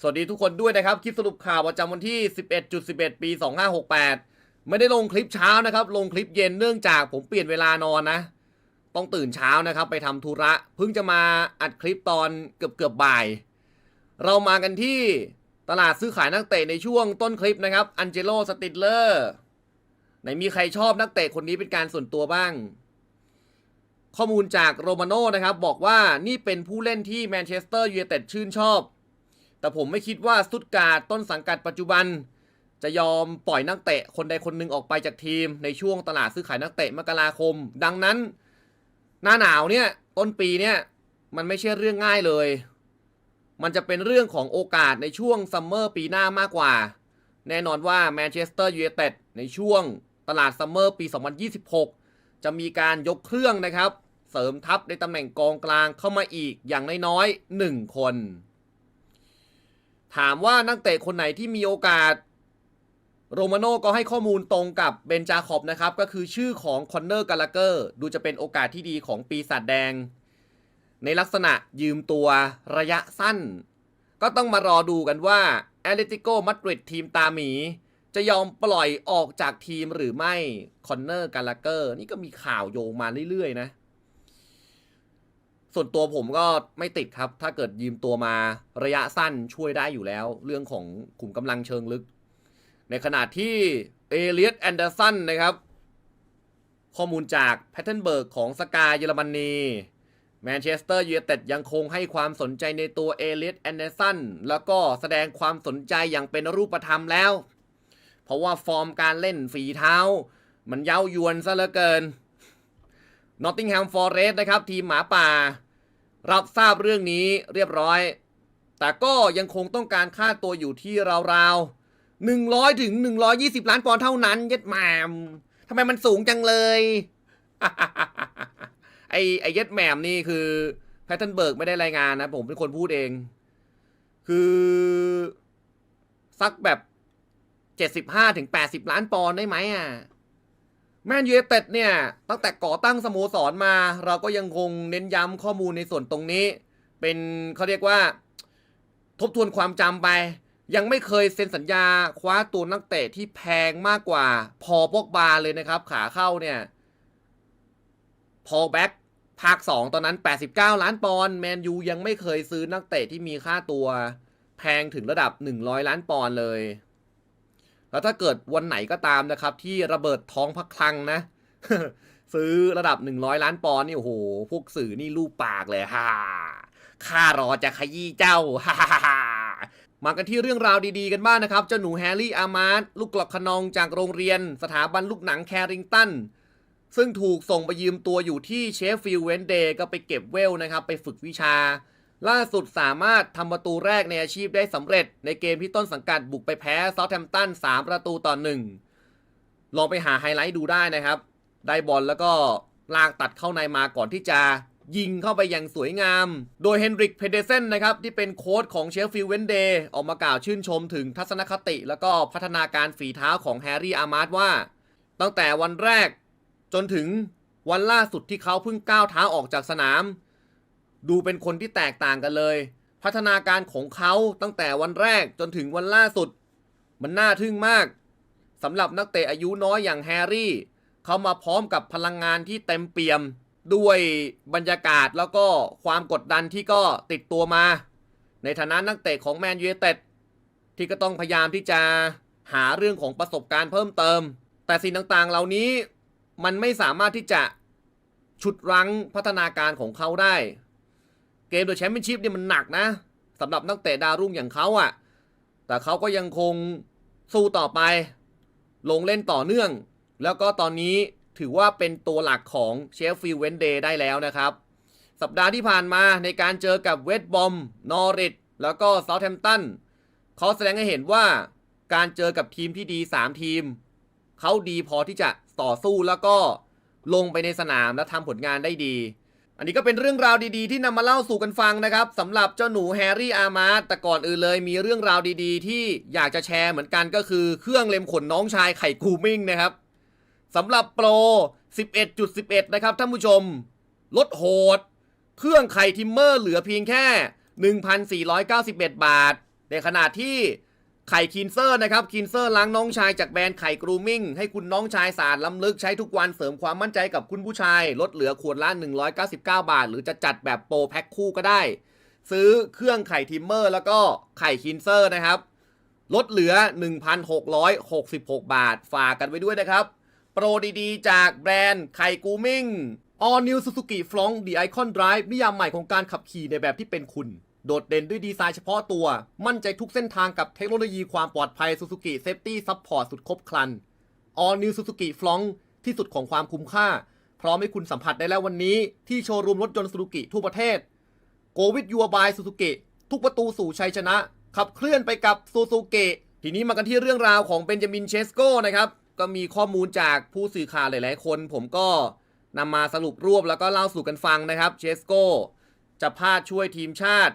สวัสดีทุกคนด้วยนะครับ คลิปสรุปข่าวประจำวันที่ 11.11 ปี 2568 ไม่ได้ลงคลิปเช้านะครับ ลงคลิปเย็นเนื่องจากผมเปลี่ยนเวลานอนนะ ต้องตื่นเช้านะครับ ไปทำธุระ เพิ่งจะมาอัดคลิปตอนเกือบเกือบบ่าย เรามากันที่ตลาดซื้อขายนักเตะในช่วงต้นคลิปนะครับ อันเจโลสติลเลอร์ไหนมีใครชอบนักเตะคนนี้เป็นการส่วนตัวบ้าง ข้อมูลจากโรมาโน่นะครับ บอกว่านี่เป็นผู้เล่นที่แมนเชสเตอร์ยูไนเต็ดชื่นชอบ แต่ผมไม่คิดว่าสตุตการ์ดต้นสังกัดปัจจุบัน จะยอมปล่อยนักเตะคนใดคนหนึ่งออกไปจากทีม ในช่วงตลาดซื้อขายนักเตะมกราคม ดังนั้น หน้าหนาวเนี่ยต้นปีเนี่ยมันไม่ใช่เรื่องง่ายเลย มันจะเป็นเรื่องของโอกาสในช่วงซัมเมอร์ปีหน้ามากกว่า แน่นอนว่าแมนเชสเตอร์ยูไนเต็ดในช่วงตลาดซัมเมอร์ปี 2026 จะมีการยกเครื่องนะครับ เสริมทัพในตำแหน่งกองกลางเข้ามาอีกอย่างน้อยๆ1คน ถามว่านักเตะคนไหนที่มีโอกาส โรมาโน่ก็ให้ข้อมูลตรงกับเบนจาคอบนะครับ ก็คือชื่อของคอนเนอร์กาลาเกอร์ดูจะเป็นโอกาสที่ดีของปีศาจแดง ในลักษณะยืมตัวระยะสั้น ก็ต้องมารอดูกันว่าแอตเลติโกมาดริดทีมตาหมี จะยอมปล่อยออกจากทีมหรือไม่คอนเนอร์กาลาเกอร์นี่ก็มีข่าวโยงมาเรื่อยๆนะ ส่วนตัวผมก็ไม่ติดครับ ถ้าเกิดยืมตัวมาระยะสั้นช่วยได้อยู่แล้ว เรื่องของขุมกำลังเชิงลึก ในขณะที่เอเลียตแอนเดอร์สันนะครับ ข้อมูลจากแพทเทนเบิร์กของสกาเยอรมนีแมนเชสเตอร์ยูไนเต็ดยังคงให้ความสนใจในตัวเอเลียตแอนเดอร์สันแล้วก็แสดงความสนใจอย่างเป็นรูปธรรมแล้ว เพราะว่าฟอร์มการเล่นฝีเท้า มันเย้ายวนซะเหลือเกินนอตติงแฮมฟอร์เรสนะครับ ทีมหมาป่า รับทราบเรื่องนี้เรียบร้อย แต่ก็ยังคงต้องการค่าตัวอยู่ที่ราวๆหนึ่งร้อยถึงหนึ่งร้อยี่สิบล้านปอนด์เท่านั้นเย็ดแหมมทำไมมันสูงจังเลย ไอไอเย็ดแหมมนี่คือแพทเทิร์นเบิร์กไม่ได้รายงานนะ ผมเป็นคนพูดเอง คือสักแบบเจ็ดสิบห้าถึงแปดสิบล้านปอนด์ได้ไหมอะ แมนยูไนเต็ดเนี่ย ตั้งแต่ก่อตั้งสโมสรมา เราก็ยังคงเน้นย้ำข้อมูลในส่วนตรงนี้ เป็นเขาเรียกว่า ทบทวนความจำไป ยังไม่เคยเซ็นสัญญาคว้าตัวนักเตะที่แพงมากกว่า พอปอกบาเลยนะครับ ขาเข้าเนี่ย พอแบ็กภาค 2 ตอนนั้น 89 ล้านปอนด์แมนยูยังไม่เคยซื้อนักเตะที่มีค่าตัว แพงถึงระดับ 100 ล้านปอนด์เลย แล้วถ้าเกิดวันไหนก็ตามนะครับ ที่ระเบิดท้องพักคลังนะ ซื้อระดับ 100 ล้านปอนด์นี่โอ้โห พวกสื่อนี่รูปปากเลยฮ่าข้ารอจะขยี้เจ้าฮ่าฮ่าฮ่ามากันที่เรื่องราวดีๆกันบ้างนะครับ เจ้าหนูแฮร์รี่อามาร์ลูกกลอกขนองจากโรงเรียน สถาบันลูกหนังแคริงตันซึ่งถูกส่งไปยืมตัวอยู่ที่เชฟฟิลด์เวนเดย์ก็ไปเก็บเวลนะครับ ไปฝึกวิชา ล่าสุดสามารถทำประตูแรกในอาชีพได้สำเร็จ ในเกมที่ต้นสังกัดบุกไปแพ้เซาท์แฮมป์ตัน3ประตูต่อหนึ่งลองไปหาไฮไลท์ดูได้นะครับ ได้บอลแล้วก็ลากตัดเข้าในมาก่อนที่จะยิงเข้าไปอย่างสวยงาม โดยเฮนริกเพเดเซนนะครับ ที่เป็นโค้ชของเชฟฟิลเวนเดย์ออกมากล่าวชื่นชมถึงทัศนคติ แล้วก็พัฒนาการฝีเท้าของแฮร์รี่อาร์มาร์ว่า ตั้งแต่วันแรกจนถึงวันล่าสุดที่เขาเพิ่งก้าวเท้าออกจากสนาม ดูเป็นคนที่แตกต่างกันเลย พัฒนาการของเขาตั้งแต่วันแรกจนถึงวันล่าสุด มันน่าทึ่งมากสำหรับนักเตะอายุน้อยอย่างแฮร์รี่ เขามาพร้อมกับพลังงานที่เต็มเปี่ยม ด้วยบรรยากาศแล้วก็ความกดดันที่ก็ติดตัวมา ในฐานะนักเตะของแมนยูไนเต็ดที่ก็ต้องพยายามที่จะหาเรื่องของประสบการณ์เพิ่มเติม แต่สิ่งต่างๆ เหล่านี้มันไม่สามารถที่จะฉุดรั้งพัฒนาการของเขาได้ เกมโดยแชมเปี้ยนชิพเนี่ยมันหนักนะสำหรับนักเตะดาวรุ่งอย่างเขาอะ่ะ แต่เขาก็ยังคงสู้ต่อไป ลงเล่นต่อเนื่อง แล้วก็ตอนนี้ถือว่าเป็นตัวหลักของเชฟฟิลเวนเดย์ได้แล้วนะครับ สัปดาห์ที่ผ่านมาในการเจอกับเวสบอม นอริทแล้วก็เซาท์แฮมป์ตันเขาแสดงให้เห็นว่าการเจอกับทีมที่ดี 3 ทีม เขาดีพอที่จะต่อสู้แล้วก็ลงไปในสนามและทำผลงานได้ดี อันนี้ก็เป็นเรื่องราวดีๆ ที่นำมาเล่าสู่กันฟังนะครับสำหรับเจ้าหนูแฮร์รี่อาร์มาร์แต่ก่อนอื่นเลยมีเรื่องราวดีๆ ที่อยากจะแชร์เหมือนกันก็คือเครื่องเล็มขนน้องชายไข่กูมิ่งนะครับสำหรับโปร 11.11 นะครับท่านผู้ชม ลดโหด เครื่องไข่ทิมเมอร์เหลือเพียงแค่ 1,491 บาท ในขณะที่ ไข่คินเซอร์นะครับคินเซอร์ล้างน้องชายจากแบรนด์ไข่กรูมิ่งให้คุณน้องชายสารล้ำลึกใช้ทุกวันเสริมความมั่นใจกับคุณผู้ชาย ลดเหลือขวดละ199 บาท หรือจะจัดแบบโปรแพ็คคู่ก็ได้ ซื้อเครื่องไข่ทิมเมอร์แล้วก็ไข่คินเซอร์นะครับ ลดเหลือ 1,666 บาท ฝากกันไว้ด้วยนะครับ โปรดีๆ จากแบรนด์ไข่กูมิ่ง All New Suzuki f l o n k The Icon Drive นิยามใหม่ของการขับขี่ในแบบที่เป็นคุณ โดดเด่นด้วยดีไซน์เฉพาะตัว มั่นใจทุกเส้นทางกับเทคโนโลยีความปลอดภัย Suzuki Safety Support สุดครบครัน All New Suzuki f l o n k ที่สุดของความคุ้มค่า พร้อมให้คุณสัมผัสได้แล้ววันนี้ ที่โชว์รูมรถยนต์ Suzuki ทั่วประเทศ Go with your by Suzuki ทุกประตูสู่ชัยชนะ ขับเคลื่อนไปกับ Suzuki ทีนี้มากันที่เรื่องราวของเบนจามินเชสโกนะครับก็มีข้อมูลจากผู้สื่อข่าวหลาย ๆ คน ผมก็นำมาสรุปรวบแล้วก็เล่าสู่กันฟังนะครับเชสโกจะพาดช่วยทีมชาติ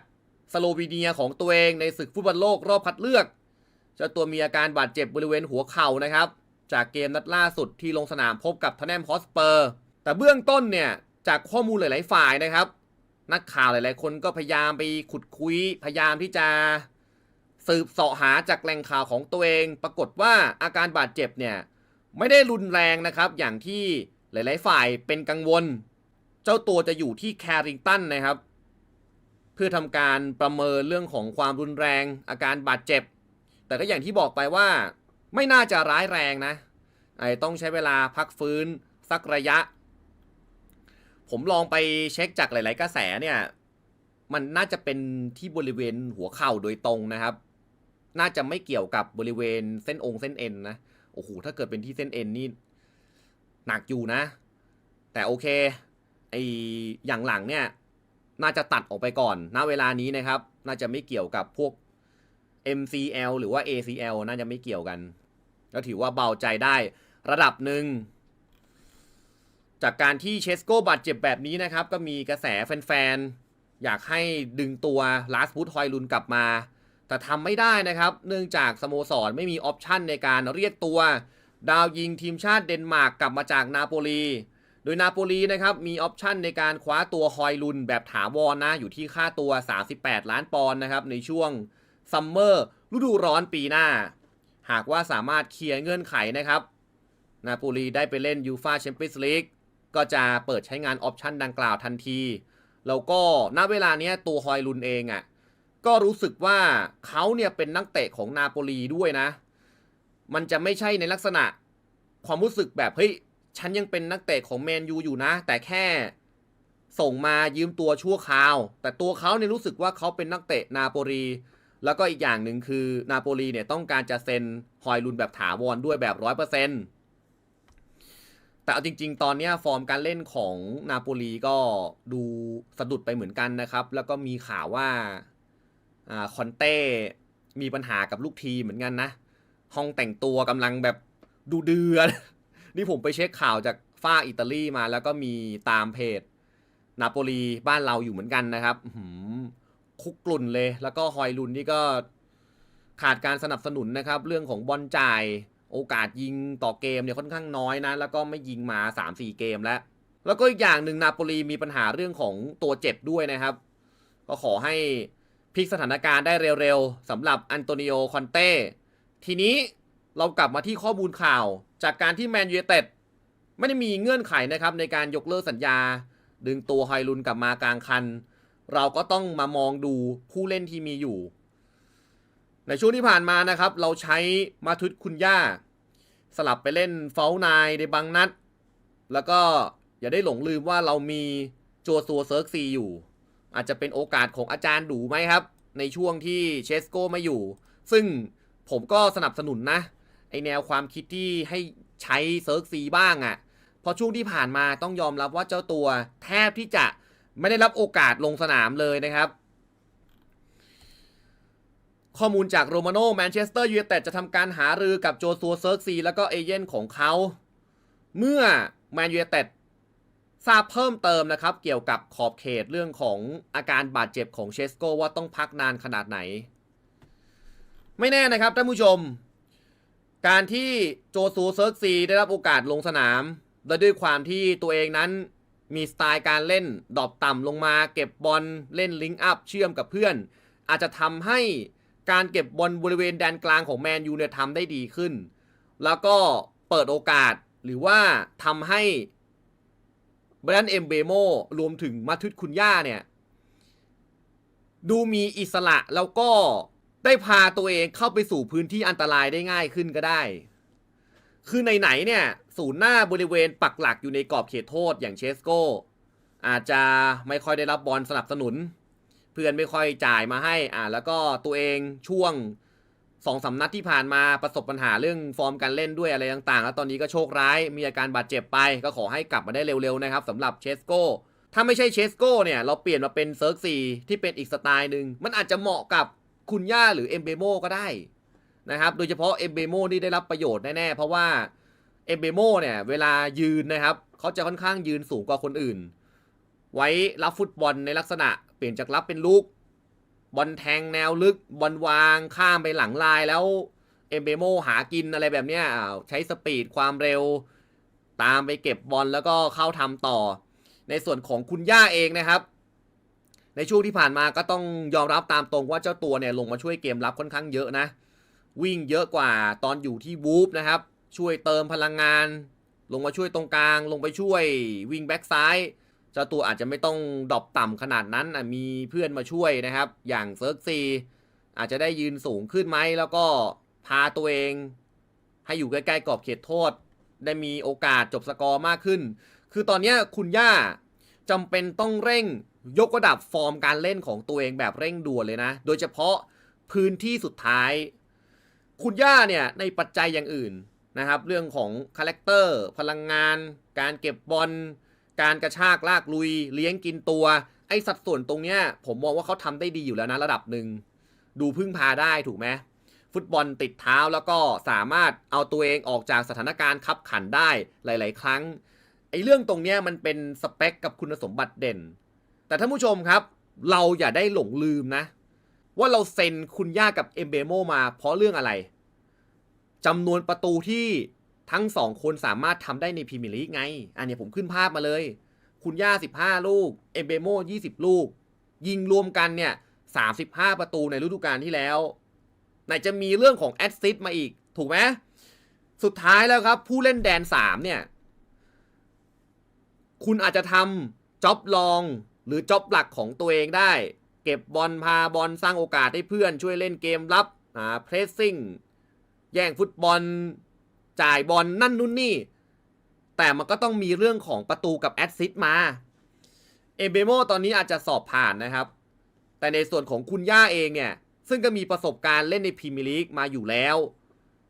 สโลวีเนียของตัวเองในศึกฟุตบอลโลกรอบคัดเลือกเจ้าตัวมีอาการบาดเจ็บบริเวณหัวเข่านะครับ จากเกมนัดล่าสุดที่ลงสนามพบกับทนแนมฮอสเปอร์ แต่เบื้องต้นเนี่ย จากข้อมูลหลาย ๆ ฝ่ายนะครับ นักข่าวหลาย ๆ คนก็พยายามไปขุดคุย พยายามที่จะสืบเสาะหาจากแหล่งข่าวของตัวเอง ปรากฏว่าอาการบาดเจ็บเนี่ยไม่ได้รุนแรงนะครับ อย่างที่หลาย ๆ ฝ่ายเป็นกังวล เจ้าตัวจะอยู่ที่แคริงตันนะครับ เพื่อทำการประเมินเรื่องของความรุนแรง อาการบาดเจ็บ แต่ก็อย่างที่บอกไปว่า ไม่น่าจะร้ายแรงนะไอ้ต้องใช้เวลาพักฟื้นสักระยะ ผมลองไปเช็คจากหลาย ๆ กระแสเนี่ยมันน่าจะเป็นที่บริเวณหัวเข่าโดยตรงนะครับ น่าจะไม่เกี่ยวกับบริเวณเส้นองค์เส้นเอ็นนะโอ้โหถ้าเกิดเป็นที่เส้นเอ็นนี่หนักอยู่นะ แต่โอเคไออย่างหลังเนี่ย น่าจะตัดออกไปก่อนณเวลานี้นะครับ น่าจะไม่เกี่ยวกับพวก MCL หรือว่า ACL น่าจะไม่เกี่ยวกัน ก็ถือว่าเบาใจได้ระดับหนึ่ง จากการที่เชสโกบาดเจ็บแบบนี้นะครับ ก็มีกระแสแฟนๆ อยากให้ดึงตัวลาสพุทฮอยลุนกลับมา แต่ทำไม่ได้นะครับ เนื่องจากสโมสรไม่มีออปชันในการเรียกตัว ดาวยิงทีมชาติเดนมาร์กกลับมาจากนาโปลี โดยนาโปลีนะครับมีออปชันในการคว้าตัวฮอยลุนแบบถาวรนะอยู่ที่ค่าตัว 38 ล้านปอนด์นะครับในช่วงซัมเมอร์ฤดูร้อนปีหน้า หากว่าสามารถเคลียร์เงื่อนไขนะครับ นาโปลีได้ไปเล่นยูฟาแชมเปี้ยนส์ลีกก็จะเปิดใช้งานออปชันดังกล่าวทันที แล้วก็ณเวลานี้ตัวฮอยลุนเองอะ่ะก็รู้สึกว่าเขาเนี่ยเป็นนักเตะของนาโปลีด้วยนะ มันจะไม่ใช่ในลักษณะความรู้สึกแบบเฮ้ย ฉันยังเป็นนักเตะของแมนยูอยู่นะ แต่แค่ส่งมายืมตัวชั่วคราว แต่ตัวเขาเนี่ยรู้สึกว่าเขาเป็นนักเตะนาโปลี แล้วก็อีกอย่างหนึ่งคือนาโปลีเนี่ยต้องการจะเซ็นฮอยลุนแบบถาวรด้วยแบบร้อยเปอร์เซ็นต์แต่เอาจริง ๆ ตอนนี้ฟอร์มการเล่นของนาโปลีก็ดูสะดุดไปเหมือนกันนะครับ แล้วก็มีข่าวว่าคอนเต้มีปัญหากับลูกทีมเหมือนกันนะ ห้องแต่งตัวกำลังแบบดูเดือด นี่ผมไปเช็คข่าวจากฝ้าอิตาลีมาแล้วก็มีตามเพจนาโปลีบ้านเราอยู่เหมือนกันนะครับหือคุกกลุ่นเลย แล้วก็ฮอยลุนนี่ก็ขาดการสนับสนุนนะครับ เรื่องของบอลจ่าย โอกาสยิงต่อเกมเนี่ยค่อนข้างน้อยนะ แล้วก็ไม่ยิงมา 3-4 เกมแล้ว แล้วก็อีกอย่างหนึ่งนาโปลีมีปัญหาเรื่องของตัวเจ็บด้วยนะครับ ก็ขอให้พลิกสถานการณ์ได้เร็วๆสำหรับอันโตนิโอคอนเต้ทีนี้เรากลับมาที่ข้อมูลข่าว จากการที่แมนยูเต็ดไม่ได้มีเงื่อนไขนะครับในการยกเลิกสัญญา ดึงตัวไฮลุนกลับมากลางคัน เราก็ต้องมามองดูผู้เล่นที่มีอยู่ ในช่วงที่ผ่านมานะครับ เราใช้มาทุตคุณย่า สลับไปเล่นเฟลนายในบางนัด แล้วก็อย่าได้หลงลืมว่าเรามีโจซัวเซิร์กซีอยู่ อาจจะเป็นโอกาสของอาจารย์ดูไหมครับ ในช่วงที่เชสโกไม่อยู่ ซึ่งผมก็สนับสนุนนะ ไอแนวความคิดที่ให้ใช้เซิร์กซีบ้างอะ่ะพอช่วงที่ผ่านมาต้องยอมรับว่าเจ้าตัวแทบที่จะไม่ได้รับโอกาสลงสนามเลยนะครับ ข้อมูลจากโรมาโนแมนเชสเตอร์ยูไนเต็ดจะทำการหารือกับโจซัวเซิร์กซีแล้วก็เอเย่นของเขา เมื่อแมนยูไนเต็ดทราบเพิ่มเติมนะครับ เกี่ยวกับขอบเขตเรื่องของอาการบาดเจ็บของเชสโกว่าต้องพักนานขนาดไหน ไม่แน่นะครับท่านผู้ชม การที่โจซูเซิร์กซีได้รับโอกาสลงสนาม และด้วยความที่ตัวเองนั้นมีสไตล์การเล่นดรอปต่ำลงมา เก็บบอลเล่นลิงก์อัพเชื่อมกับเพื่อน อาจจะทำให้การเก็บบอลบริเวณแดนกลางของแมนยูเนี่ยทำได้ดีขึ้น แล้วก็เปิดโอกาสหรือว่าทำให้บรันเอมเบโมรวมถึงมาทุตคุณย่าเนี่ย ดูมีอิสระแล้วก็ ได้พาตัวเองเข้าไปสู่พื้นที่อันตรายได้ง่ายขึ้นก็ได้ คือไหนๆเนี่ย ศูนย์หน้าบริเวณปักหลักอยู่ในกรอบเขตโทษอย่างเชสโก อาจจะไม่ค่อยได้รับบอลสนับสนุน เพื่อนไม่ค่อยจ่ายมาให้ อ่า แล้วก็ตัวเองช่วงสองสามนัดที่ผ่านมาประสบปัญหาเรื่องฟอร์มการเล่นด้วยอะไรต่างๆ แล้วตอนนี้ก็โชคร้าย มีอาการบาดเจ็บไป ก็ขอให้กลับมาได้เร็วๆนะครับสำหรับเชสโกถ้าไม่ใช่เชสโกเนี่ยเราเปลี่ยนมาเป็นเซิร์กซีที่เป็นอีกสไตล์หนึ่งมันอาจจะเหมาะกับ คุณย่าหรือเอมเบโมก็ได้นะครับ โดยเฉพาะเอมเบโมนี่ได้รับประโยชน์แน่ๆ เพราะว่าเอมเบโมเนี่ยเวลายืนนะครับเขาจะค่อนข้างยืนสูงกว่าคนอื่น ไว้รับฟุตบอลในลักษณะเปลี่ยนจากรับเป็นลูกบอลแทงแนวลึกบอลวางข้ามไปหลังลายแล้วเอมเบโมหากินอะไรแบบเนี้ยใช้สปีดความเร็ว ตามไปเก็บบอลแล้วก็เข้าทำต่อ ในส่วนของคุณย่าเองนะครับ ในช่วงที่ผ่านมาก็ต้องยอมรับตามตรงว่าเจ้าตัวเนี่ยลงมาช่วยเกมรับค่อนข้างเยอะนะ วิ่งเยอะกว่าตอนอยู่ที่วูฟนะครับ ช่วยเติมพลังงาน ลงมาช่วยตรงกลาง ลงไปช่วยวิ่งแบ็กซ้ายเจ้าตัวอาจจะไม่ต้องดรอปต่ำขนาดนั้นมีเพื่อนมาช่วยนะครับ อย่างเซิร์กซีอาจจะได้ยืนสูงขึ้นไหมแล้วก็พาตัวเอง ให้อยู่ใกล้ๆกรอบเขตโทษ ได้มีโอกาสจบสกอร์มากขึ้น คือตอนนี้คุณย่าจำเป็นต้องเร่ง ยกระดับฟอร์มการเล่นของตัวเองแบบเร่งด่วนเลยนะ โดยเฉพาะพื้นที่สุดท้าย คุณย่าเนี่ยในปัจจัยอย่างอื่นนะครับ เรื่องของคาแรคเตอร์ พลังงาน การเก็บบอลการกระชากลากลุย เลี้ยงกินตัว ไอ้สัดส่วนตรงเนี้ย ผมมองว่าเขาทำได้ดีอยู่แล้วนะระดับหนึ่ง ดูพึ่งพาได้ถูกไหมฟุตบอลติดเท้าแล้วก็สามารถเอาตัวเองออกจากสถานการณ์ขับขันได้หลาย ๆ ครั้งไอ้เรื่องตรงเนี้ยมันเป็นสเปคกับคุณสมบัติเด่น แต่ท่านผู้ชมครับ เราอย่าได้หลงลืมนะ ว่าเราเซ็นคุณย่ากับเอมเบโมมาเพราะเรื่องอะไรจำนวนประตูที่ทั้งสองคนสามารถทำได้ในพรีเมียร์ลีกไง อันนี้ผมขึ้นภาพมาเลย คุณย่า 15 ลูก เอมเบโม 20 ลูก ยิงรวมกันเนี่ย 35 ประตูในฤดูกาลที่แล้ว ไหนจะมีเรื่องของแอดซิสมาอีก ถูกไหมสุดท้ายแล้วครับ ผู้เล่นแดน 3 เนี่ย คุณอาจจะทำจ็อบลอง หรือจ็อบหลักของตัวเองได้ เก็บบอลพาบอลสร้างโอกาสให้เพื่อนช่วยเล่นเกมรับอ่าเพรสซิ่งแย่งฟุตบอล จ่ายบอลนั่นนู่นนี่ แต่มันก็ต้องมีเรื่องของประตูกับแอดซิสมา เอเบโมตอนนี้อาจจะสอบผ่านนะครับ แต่ในส่วนของคุณย่าเองเนี่ย ซึ่งก็มีประสบการณ์เล่นในพรีเมียร์ลีกมาอยู่แล้ว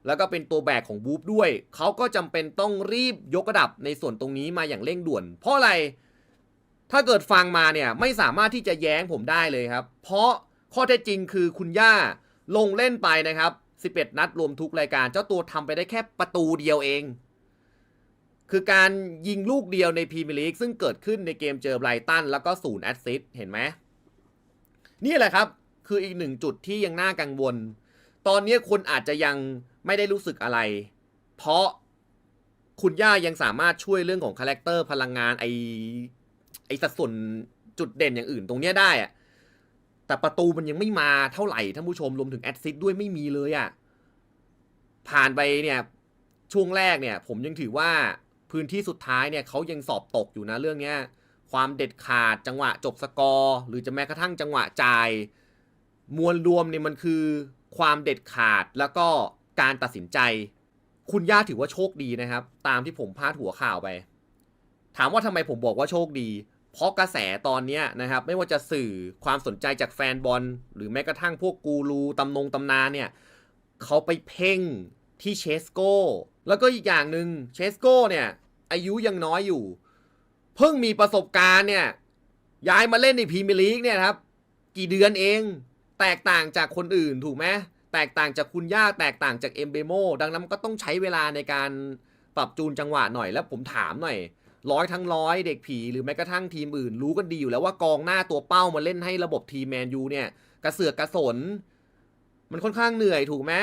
แล้วก็เป็นตัวแบกของบูฟด้วย เขาก็จำเป็นต้องรีบยกระดับในส่วนตรงนี้มาอย่างเร่งด่วน เพราะอะไร ถ้าเกิดฟังมาเนี่ยไม่สามารถที่จะแย้งผมได้เลยครับ เพราะข้อเท็จจริงคือคุณย่าลงเล่นไปนะครับ 11 นัดรวมทุกรายการ เจ้าตัวทำไปได้แค่ประตูเดียวเอง คือการยิงลูกเดียวในพรีเมียร์ลีกซึ่งเกิดขึ้นในเกมเจอไบรตันแล้วก็ศูนย์แอสซิสต์เห็นไหมนี่แหละครับ คืออีกหนึ่งจุดที่ยังน่ากังวล ตอนนี้คนอาจจะยังไม่ได้รู้สึกอะไร เพราะคุณย่ายังสามารถช่วยเรื่องของคาแรคเตอร์พลังงานไอ สัดส่วนจุดเด่นอย่างอื่นตรงเนี้ยได้อะแต่ประตูมันยังไม่มาเท่าไหร่ท่านผู้ชมรวมถึงแอดซิสด้วยไม่มีเลยอะ่ะผ่านไปเนี่ยช่วงแรกเนี่ย ผมยังถือว่าพื้นที่สุดท้ายเนี่ยเขายังสอบตกอยู่นะเรื่องเนี้ยความเด็ดขาดจังหวะจบสกอร์ หรือจะแม้กระทั่งจังหวะจ่าย มวลรวมเนี่ยมันคือความเด็ดขาดแล้วก็การตัดสินใจ คุณย่าถือว่าโชคดีนะครับ ตามที่ผมพาดหัวข่าวไป ถามว่าทำไมผมบอกว่าโชคดี เพราะกระแสตอนนี้นะครับ ไม่ว่าจะสื่อความสนใจจากแฟนบอล หรือแม้กระทั่งพวกกูรูตำนงตำนานเนี่ยเขาไปเพ่งที่เชสโกแล้วก็อีกอย่างหนึ่งเชสโกเนี่ย อายุยังน้อยอยู่ เพิ่งมีประสบการณ์เนี่ย ย้ายมาเล่นในพรีเมียร์ลีกเนี่ยครับ กี่เดือนเอง แตกต่างจากคนอื่นถูกไหมแตกต่างจากคุณย่าแตกต่างจากเอมเบโมดังนั้นก็ต้องใช้เวลาในการปรับจูนจังหวะหน่อยแล้วผมถามหน่อย ร้อยทั้งร้อยเด็กผีหรือแม้กระทั่งทีมอื่น รู้กันดีอยู่แล้วว่ากองหน้าตัวเป้ามาเล่นให้ระบบทีมแมนยูเนี่ยกระเสือกกระสน มันค่อนข้างเหนื่อยถูกไหม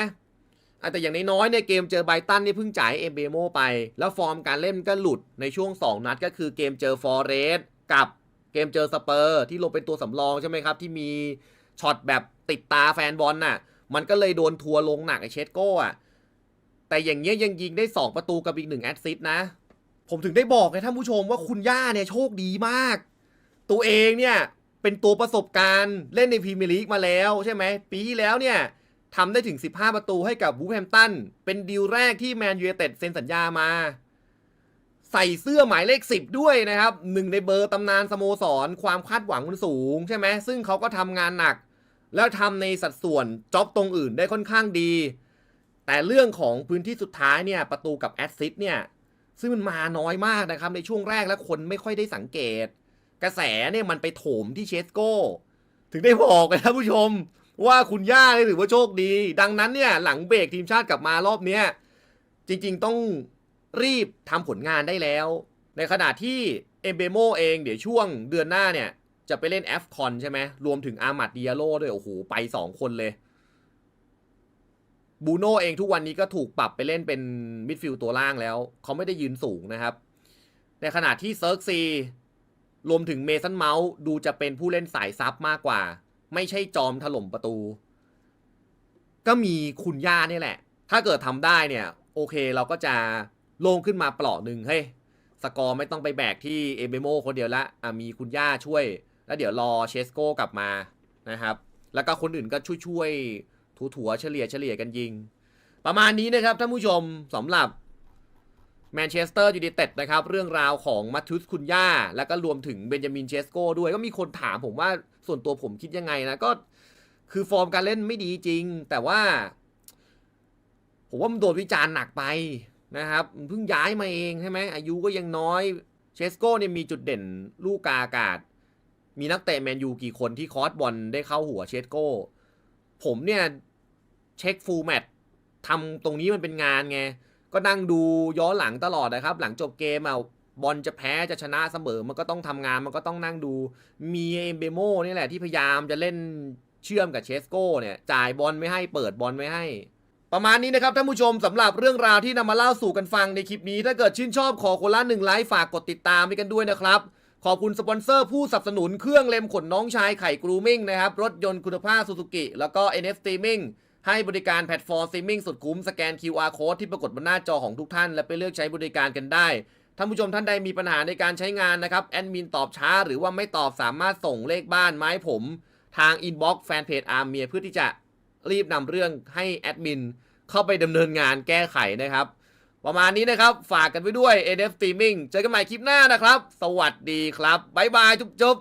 อแต่อย่างน้อยๆเนี่ยเกมเจอไบตันนี่เพิ่งจ่ายเอมเบโมไป แล้วฟอร์มการเล่นก็หลุดในช่วง 2 นัดก็คือเกมเจอฟอร์เรสกับเกมเจอสเปอร์ที่ลงเป็นตัวสำรองใช่ไหมครับ ที่มีช็อตแบบติดตาแฟนบอลน่ะ มันก็เลยโดนทัวร์ลงหนักไอเชสโก้อะแต่อย่างเงี้ยยังยิงได้ 2 ประตูกับอีกหนึ่งแอสซิสต์นะ ผมถึงได้บอกไงท่านผู้ชมว่าคุณย่าเนี่ยโชคดีมาก ตัวเองเนี่ยเป็นตัวประสบการณ์เล่นในพรีเมียร์ลีกมาแล้วใช่ไหมปีที่แล้วเนี่ยทำได้ถึง 15 ประตูให้กับวูแฮมตัน เป็นดีลแรกที่แมนยูไนเต็ดเซ็นสัญญามา ใส่เสื้อหมายเลข 10 ด้วยนะครับหนึ่งในเบอร์ตำนานสโมสร ความคาดหวังมันสูงใช่ไหมซึ่งเขาก็ทำงานหนัก แล้วทำในสัดส่วนจ็อบตรงอื่นได้ค่อนข้างดี แต่เรื่องของพื้นที่สุดท้ายเนี่ยประตูกับแอสซิสต์เนี่ย ซึ่งมันมาน้อยมากนะครับในช่วงแรกแล้วคนไม่ค่อยได้สังเกต กระแสเนี่ยมันไปโถมที่เชสโก้ ถึงได้บอกเลยท่านผู้ชม ว่าคุณย่าเนี่ยถือว่าโชคดี ดังนั้นเนี่ยหลังเบรกทีมชาติกลับมารอบเนี้ยจริงๆต้องรีบทำผลงานได้แล้ว ในขณะที่เอมเบโมเองเดี๋ยวช่วงเดือนหน้าเนี่ยจะไปเล่น f อฟคอนใช่ไหมรวมถึงอามัดดิอาโลด้วยโอ้โหไป 2 คนเลย บูโน่เองทุกวันนี้ก็ถูกปรับไปเล่นเป็นมิดฟิลด์ตัวล่างแล้ว เขาไม่ได้ยืนสูงนะครับ ในขณะที่เซิร์กซีรวมถึงเมสันเมาส์ดูจะเป็นผู้เล่นสายซับมากกว่า ไม่ใช่จอมถล่มประตู ก็มีคุณย่านี่แหละ ถ้าเกิดทำได้เนี่ย โอเคเราก็จะโล่งขึ้นมาเปลาะหนึ่งเฮ้ยสกอร์ไม่ต้องไปแบกที่เอเบโมคนเดียวละอะมีคุณย่าช่วย แล้วเดี๋ยวรอเชสโกกลับมานะครับ แล้วก็คนอื่นก็ช่วยๆ ถูถัวเฉลี่ยเฉลี่ยกันยิง ประมาณนี้นะครับท่านผู้ชมสำหรับแมนเชสเตอร์ยูไนเต็ดนะครับเรื่องราวของมัตทุสคุณย่า แล้วก็รวมถึงเบนจามินเชสโก้ด้วยก็มีคนถามผมว่าส่วนตัวผมคิดยังไงนะก็คือฟอร์มการเล่นไม่ดีจริง แต่ว่า ผมว่ามันโดนวิจารณ์หนักไปนะครับเพิ่งย้ายมาเองใช่ไหมอายุก็ยังน้อยเชสโก้เนี่ยมีจุดเด่นลูกกาอากาศ มีนักเตะแมนยูกี่คนที่คอร์สบอลได้เข้าหัวเชสโก้ ผมเนี่ย เช็คฟูลแมตทำตรงนี้มันเป็นงานไง ก็นั่งดูย้อนหลังตลอดนะครับ หลังจบเกมอะบอลจะแพ้จะชนะเสมอ มันก็ต้องทำงาน มันก็ต้องนั่งดู มีเอมเบโมนี่แหละที่พยายามจะเล่นเชื่อมกับเชสโก้เนี่ย จ่ายบอลไม่ให้เปิดบอลไม่ให้ ประมาณนี้นะครับท่านผู้ชมสำหรับเรื่องราวที่นำมาเล่าสู่กันฟังในคลิปนี้ ถ้าเกิดชื่นชอบขอคนละหนึ่งไลค์ฝากกดติดตามให้กันด้วยนะครับ ขอบคุณสปอนเซอร์ผู้สนับสนุนเครื่องเล็มขนน้องชายไข่กรูมิ่งนะครับ รถยนต์คุณภาพซูซูกิแล้วก็ NF Streaming ให้บริการแพลตฟอร์มสตรีมมิ่งสุดคุ้มสแกน QR Code ที่ปรากฏบนหน้าจอของทุกท่าน และไปเลือกใช้บริการกันได้ท่านผู้ชมท่านใดมีปัญหาในการใช้งานนะครับแอดมินตอบช้าหรือว่าไม่ตอบสามารถส่งเลขบ้านไม้ผม ทางอินบ็อกซ์แฟนเพจอาร์เมียเพื่อที่จะรีบนำเรื่องให้แอดมินเข้าไปดำเนินงานแก้ไขนะครับ ประมาณนี้นะครับ ฝากกันไว้ด้วย NF Streaming เจอกันใหม่คลิปหน้านะครับ สวัสดีครับ บ๊ายบาย จุ๊บ